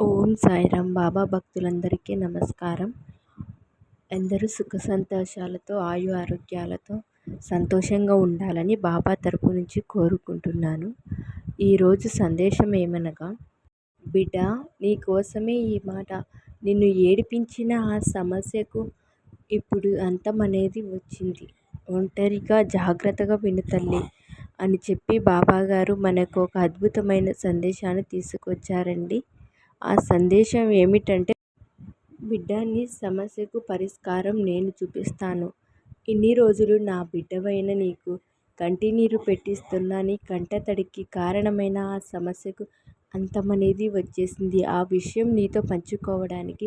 ఓం సాయిరామ్ బాబా భక్తులందరికీ నమస్కారం. అందరూ సుఖ సంతోషాలతో ఆయు ఆరోగ్యాలతో సంతోషంగా ఉండాలని బాబా తరపు నుంచి కోరుకుంటున్నాను. ఈరోజు సందేశం ఏమనగా బిడ్డ నీకోసమే ఈ మాట. నిన్ను ఏడిపించిన ఆ సమస్యకు ఇప్పుడు అంతం అనేది వచ్చింది. ఒంటరిగా జాగ్రత్తగా విను తల్లి అని చెప్పి బాబాగారు మనకు ఒక అద్భుతమైన సందేశాన్ని తీసుకొచ్చారండి. ఆ సందేశం ఏమిటంటే బిడ్డ నీ సమస్యకు పరిష్కారం నేను చూపిస్తాను. ఇన్ని రోజులు నా బిడ్డవైన నీకు కంటినీరు పెట్టిస్తున్న నీ కంటతడికి కారణమైన ఆ సమస్యకు అంతమనేది వచ్చేసింది. ఆ విషయం నీతో పంచుకోవడానికి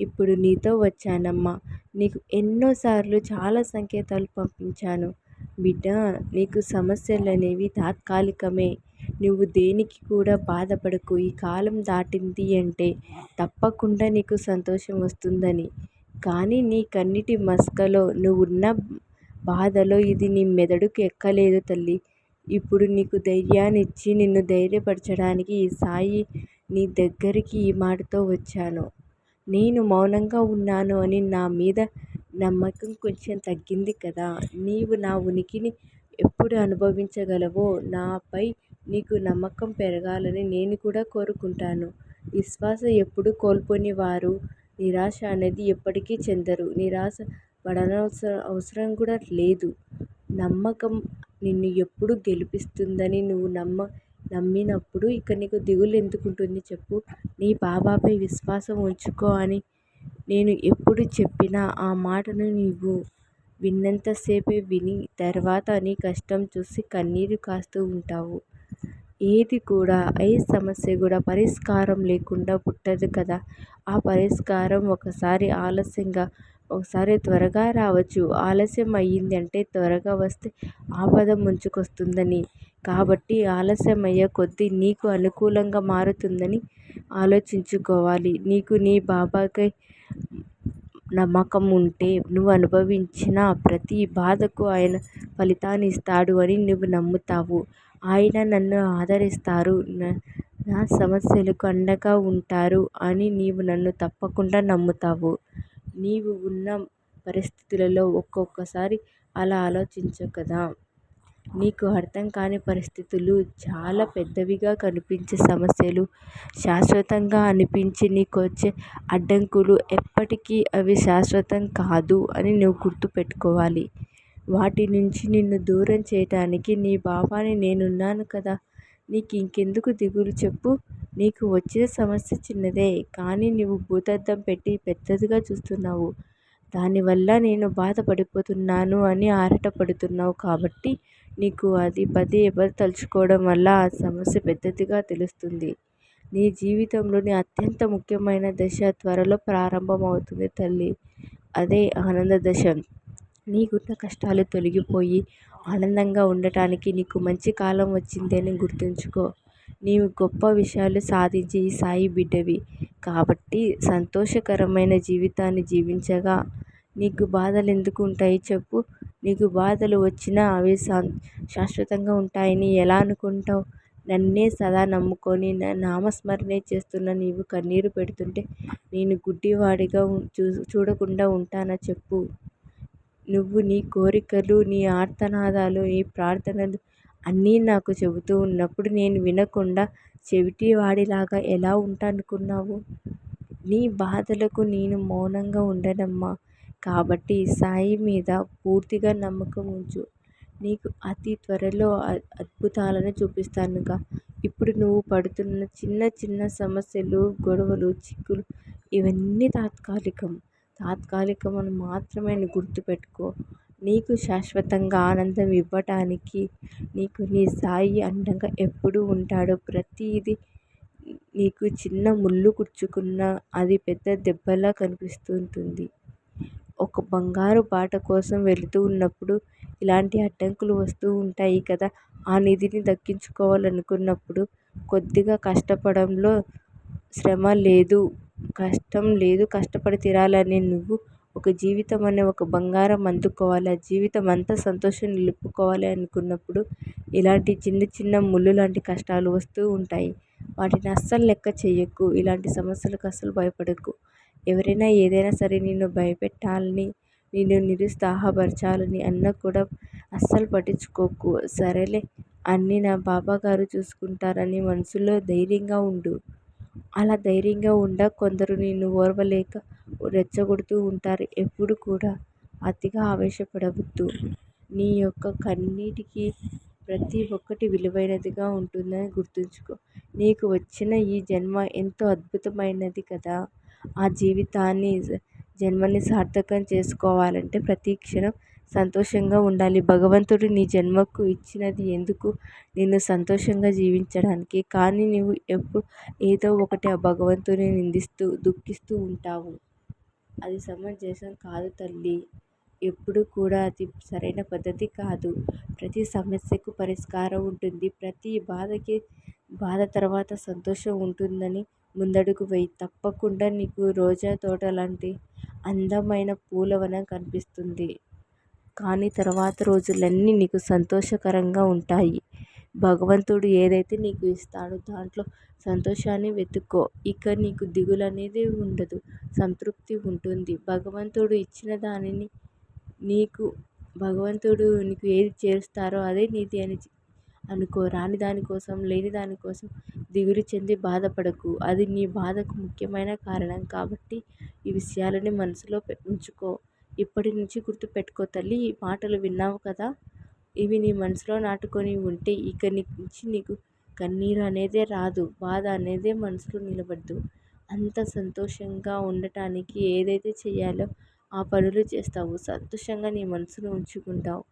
ఇప్పుడు నీతో వచ్చానమ్మా. నీకు ఎన్నోసార్లు చాలా సంకేతాలు పంపించాను. బిడ్డ నీకు సమస్యలు అనేవి తాత్కాలికమే. నువ్వు దేనికి కూడా బాధపడకు. ఈ కాలం దాటింది అంటే తప్పకుండా నీకు సంతోషం వస్తుందని. కానీ నీ కన్నిటి మస్కలో నువ్వున్న బాధలో ఇది నీ మెదడుకు ఎక్కలేదు తల్లి. ఇప్పుడు నీకు ధైర్యాన్ని ఇచ్చి నిన్ను ధైర్యపరచడానికి ఈ సాయి నీ దగ్గరికి ఈ మాటతో వచ్చాను. నేను మౌనంగా ఉన్నాను అని నా మీద నమ్మకం కొంచెం తగ్గింది కదా. నీవు నా ఉనికిని ఎప్పుడు అనుభవించగలవో నాపై నీకు నమ్మకం పెరగాలని నేను కూడా కోరుకుంటాను. విశ్వాసం ఎప్పుడు కోల్పోని వారు నిరాశ అనేది ఎప్పటికీ చెందరు. నిరాశ పడనవసరం అవసరం కూడా లేదు. నమ్మకం నిన్ను ఎప్పుడు గెలిపిస్తుందని నువ్వు నమ్మ నమ్మినప్పుడు ఇక నీకు దిగులు ఎందుకు ఉంటుంది చెప్పు. నీ బాబాపై విశ్వాసం ఉంచుకో అని నేను ఎప్పుడు చెప్పినా ఆ మాటను నీవు విన్నంతసేపే విని తర్వాత నీ కష్టం చూసి కన్నీరు కాస్తూ ఉంటావు. ఏది కూడా ఏ సమస్య కూడా పరిష్కారం లేకుండా పుట్టదు కదా. ఆ పరిష్కారం ఒకసారి ఆలస్యంగా ఒకసారి త్వరగా రావచ్చు. ఆలస్యం అయ్యింది అంటే త్వరగా వస్తే ఆపద ముంచుకొస్తుందని. కాబట్టి ఆలస్యం అయ్యే కొద్దీ నీకు అనుకూలంగా మారుతుందని ఆలోచించుకోవాలి. నీకు నీ బాబాకై నమ్మకం ఉంటే నువ్వు అనుభవించిన ప్రతి బాధకు ఆయన ఫలితాన్ని ఇస్తాడు అని నువ్వు నమ్ముతావు. ఆయన నన్ను ఆదరిస్తారు. నా సమస్యలకు అండగా ఉంటారు అని నీవు నన్ను తప్పకుండా నమ్ముతావు. నీవు ఉన్న పరిస్థితులలో ఒక్కొక్కసారి అలా ఆలోచించవు కదా. నీకు అర్థం కాని పరిస్థితులు చాలా పెద్దవిగా కనిపించే సమస్యలు శాశ్వతంగా అనిపించి నీకు వచ్చే అడ్డంకులు ఎప్పటికీ అవి శాశ్వతం కాదు అని నువ్వు గుర్తుపెట్టుకోవాలి. వాటి నుంచి నిన్ను దూరం చేయటానికి నీ బాబాని నేనున్నాను కదా. నీకు ఇంకెందుకు దిగులు చెప్పు. నీకు వచ్చిన సమస్య చిన్నదే కానీ నువ్వు భూతద్దం పెట్టి పెద్దదిగా చూస్తున్నావు. దానివల్ల నేను బాధపడిపోతున్నాను అని ఆరాటపడుతున్నావు కాబట్టి నీకు అది పదే పదే తలుచుకోవడం వల్ల ఆ సమస్య పెద్దదిగా తెలుస్తుంది. నీ జీవితంలోని అత్యంత ముఖ్యమైన దశ త్వరలో ప్రారంభమవుతుంది తల్లి. అదే ఆనంద దశ. నీకున్న కష్టాలు తొలగిపోయి ఆనందంగా ఉండటానికి నీకు మంచి కాలం వచ్చింది అని గుర్తుంచుకో. నీవు గొప్ప విషయాలు సాధించి ఈ సాయి బిడ్డవి. కాబట్టి సంతోషకరమైన జీవితాన్ని జీవించగా నీకు బాధలు ఎందుకు ఉంటాయి చెప్పు. నీకు బాధలు వచ్చినా అవి శాశ్వతంగా ఉంటాయని ఎలా అనుకుంటావు? నన్నే సదా నమ్ముకొని నా నామస్మరణే చేస్తున్న నీవు కన్నీరు పెడుతుంటే నేను గుడ్డివాడిగా చూ చూడకుండా ఉంటానా చెప్పు. నువ్వు నీ కోరికలు నీ ఆర్తనాదాలు నీ ప్రార్థనలు అన్నీ నాకు చెబుతూ ఉన్నప్పుడు నేను వినకుండా చెవిటివాడిలాగా ఎలా ఉంటానుకున్నావు? నీ బాధలకు నేను మౌనంగా ఉండనమ్మా. కాబట్టి సాయి మీద పూర్తిగా నమ్మకం ఉంచు. నీకు అతి త్వరలో అద్భుతాలను చూపిస్తానుగా. ఇప్పుడు నువ్వు పడుతున్న చిన్న చిన్న సమస్యలు గొడవలు చిక్కులు ఇవన్నీ తాత్కాలికం. తాత్కాలికమును మాత్రమే గుర్తుపెట్టుకో. నీకు శాశ్వతంగా ఆనందం ఇవ్వటానికి నీకు నీ సాయి అండగా ఎప్పుడూ ఉంటాడు ప్రతిదీ నీకు చిన్న ముళ్ళు గుచ్చుకున్నా అది పెద్ద దెబ్బలా కనిపిస్తుంటుంది. ఒక బంగారు బాట కోసం వెళుతూ ఉన్నప్పుడు ఇలాంటి అడ్డంకులు వస్తూ ఉంటాయి కదా. ఆ నిధిని దక్కించుకోవాలనుకున్నప్పుడు కొద్దిగా కష్టపడంలో శ్రమ లేదు. కష్టం లేదు కష్టపడి తీరాలని నువ్వు ఒక జీవితం అనే ఒక బంగారం అందుకోవాలి ఆ జీవితం అంతా సంతోషం నిలుపుకోవాలి అనుకున్నప్పుడు ఇలాంటి చిన్న చిన్న ముళ్ళు లాంటి కష్టాలు వస్తూ ఉంటాయి. వాటిని అస్సలు లెక్క చేయకు ఇలాంటి సమస్యలకు అస్సలు భయపడకు. ఎవరైనా ఏదైనా సరే నిన్ను భయపెట్టాలని నిన్ను నిరుత్సాహపరచాలని అన్నా కూడా అస్సలు పట్టించుకోకు. సరేలే అన్నీ నా బాబా గారు చూసుకుంటారని మనసులో ధైర్యంగా ఉండు. అలా ధైర్యంగా ఉండ కొందరు నిన్ను ఓర్వలేక రెచ్చగొడుతూ ఉంటారు. ఎప్పుడు కూడా అతిగా ఆవేశపడవద్దు. నీ యొక్క కన్నీటికి ప్రతి ఒక్కటి విలువైనదిగా ఉంటుందని గుర్తుంచుకో. నీకు వచ్చిన ఈ జన్మ ఎంతో అద్భుతమైనది కదా. ఆ జీవితాన్ని జన్మని సార్థకం చేసుకోవాలంటే ప్రతి క్షణం సంతోషంగా ఉండాలి. భగవంతుడు నీ జన్మకు ఇచ్చినది ఎందుకు? నిన్ను సంతోషంగా జీవించడానికి. కానీ నువ్వు ఎప్పుడు ఏదో ఒకటి ఆ భగవంతుని నిందిస్తూ దుఃఖిస్తూ ఉంటావు. అది సమంజసం కాదు తల్లి. ఎప్పుడు కూడా అది సరైన పద్ధతి కాదు. ప్రతి సమస్యకు పరిష్కారం ఉంటుంది. ప్రతి బాధకి బాధ తర్వాత సంతోషం ఉంటుందని ముందడుగు వేయి. తప్పకుండా నీకు రోజా తోట లాంటి అందమైన పూలవనం కనిపిస్తుంది. కానీ తర్వాత రోజులన్నీ నీకు సంతోషకరంగా ఉంటాయి. భగవంతుడు ఏదైతే నీకు ఇస్తాడో దాంట్లో సంతోషాన్ని వెతుక్కో. ఇక నీకు దిగులు అనేది ఉండదు సంతృప్తి ఉంటుంది. భగవంతుడు ఇచ్చిన దానిని నీకు భగవంతుడు నీకు ఏది చేస్తారో అదే నీది అని అనుకో. రాని దానికోసం లేని దానికోసం దిగులు చెంది బాధపడకు. అది నీ బాధకు ముఖ్యమైన కారణం కాబట్టి ఈ విషయాలని మనసులో ఉంచుకో. ఇప్పటి నుంచి గుర్తుపెట్టుకో తల్లి ఈ మాటలు విన్నావు కదా? ఇవి నీ మనసులో నాటుకొని ఉంటే ఇక నుంచి నీకు కన్నీరు అనేదే రాదు బాధ అనేదే మనసులో నిలబడదు. అంత సంతోషంగా ఉండటానికి ఏదైతే చేయాలో ఆ పనులు చేస్తావు. సంతోషంగా నీ మనసును ఉంచుకుంటావు.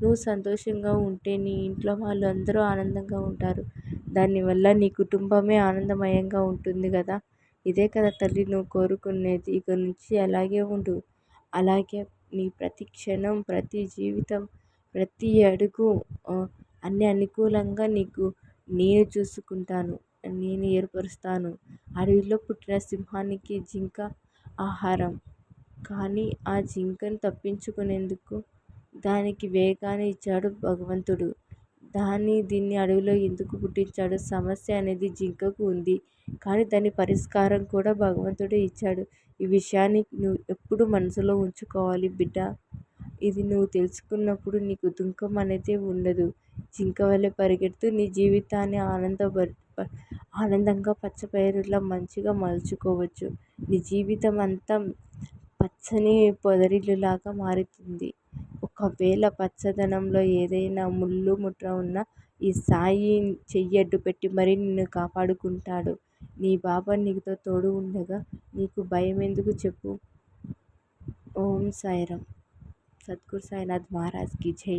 నువ్వు సంతోషంగా ఉంటే నీ ఇంట్లో వాళ్ళు అందరూ ఆనందంగా ఉంటారు. దానివల్ల నీ కుటుంబమే ఆనందమయంగా ఉంటుంది కదా? ఇదే కదా తల్లి నువ్వు కోరుకునేది. ఇక నుంచి అలాగే ఉండు. అలాగే నీ ప్రతి క్షణం ప్రతి జీవితం ప్రతి అడుగు అన్ని అనుకూలంగా నీకు నేను చూసుకుంటాను నేను ఏర్పరుస్తాను. అడవిలో పుట్టిన సింహానికి జింక ఆహారం. కానీ ఆ జింకను తప్పించుకునేందుకు దానికి వేగాన్ని ఇచ్చాడు భగవంతుడు. దాన్ని దీన్ని అడవిలో ఎందుకు పుట్టించాడు? సమస్య అనేది జింకకు ఉంది. కానీ దాని పరిష్కారం కూడా భగవంతుడే ఇచ్చాడు. ఈ విషయాన్ని నువ్వు ఎప్పుడు మనసులో ఉంచుకోవాలి బిడ్డ. ఇది నువ్వు తెలుసుకున్నప్పుడు నీకు దుఃఖం అనేది ఉండదు. జింక వలె పరిగెడుతూ నీ జీవితాన్ని ఆనంద ఆనందంగా పచ్చపైరులా మంచిగా మలుచుకోవచ్చు. నీ జీవితం అంతా పచ్చని పొదరిల్లులాగా మారుతుంది. ఒకవేళ పచ్చదనంలో ఏదైనా ముళ్ళు ముట్ర ఉన్నా ఈ సాయి చెయ్యి అడ్డు పెట్టి మరీ నిన్ను కాపాడుకుంటాడు. నీ బాబా నీతో తోడు ఉండగా నీకు భయం ఎందుకు చెప్పు? ఓం సాయిరామ్. సద్గురు సాయినాథ్ మహారాజ్కి జై.